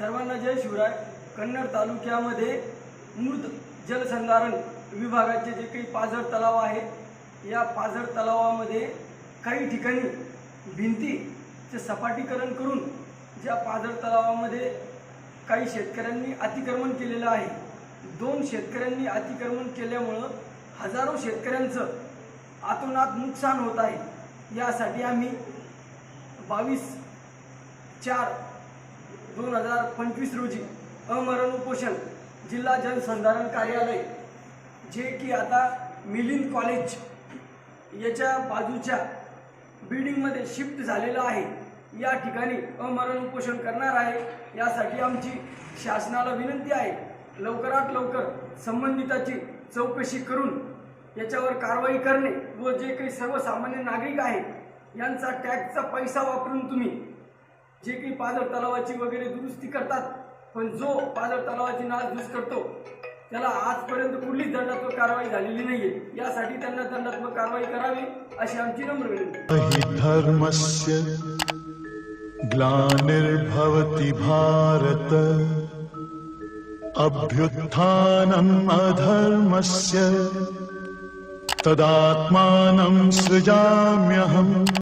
सर्वांना जय शिवराय. कन्नड तालुक्यामध्ये मृत जलसंधारण विभागाचे जे काही पाझर तलाव आहेत या पाझर तलावामध्ये काही ठिकाणी भिंतीचे सपाटीकरण करून ज्या पाझर तलावामध्ये काही शेतकऱ्यांनी अतिक्रमण केलेलं आहे. दोन शेतकऱ्यांनी अतिक्रमण केल्यामुळं हजारो शेतकऱ्यांचं आतोनात नुकसान होत आहे. यासाठी आम्ही बावीस चार दोन हजार पंचवीस रोजी अमरण उपोषण जिल्हा जलसंधारण कार्यालय जे की आता मिलिंद कॉलेज याच्या बाजूच्या बिल्डिंगमध्ये शिफ्ट झालेलं आहे. या ठिकाणी अमरण उपोषण करणार आहे. यासाठी आमची शासनाला विनंती आहे. लवकरात लवकर संबंधिताची चौकशी करून याच्यावर कारवाई करणे व जे काही सर्वसामान्य नागरिक आहेत यांचा टॅक्सचा पैसा वापरून तुम्ही जे काही पाझर तलावाची वगैरे दुरुस्ती करतात पण जो पाझर तलावाची नासधूस करतो त्याला आजपर्यंत कुठलीच दंडात्मक कारवाई झालेली नाहीये. यासाठी त्यांना दंडात्मक कारवाई करावी अशी आमची नम्र विनंती. धर्मस्य ग्लानिर्भवती भारत। अभ्युत्थानम् अधर्मस्य। तदात्मानं सृजाम्यहम्।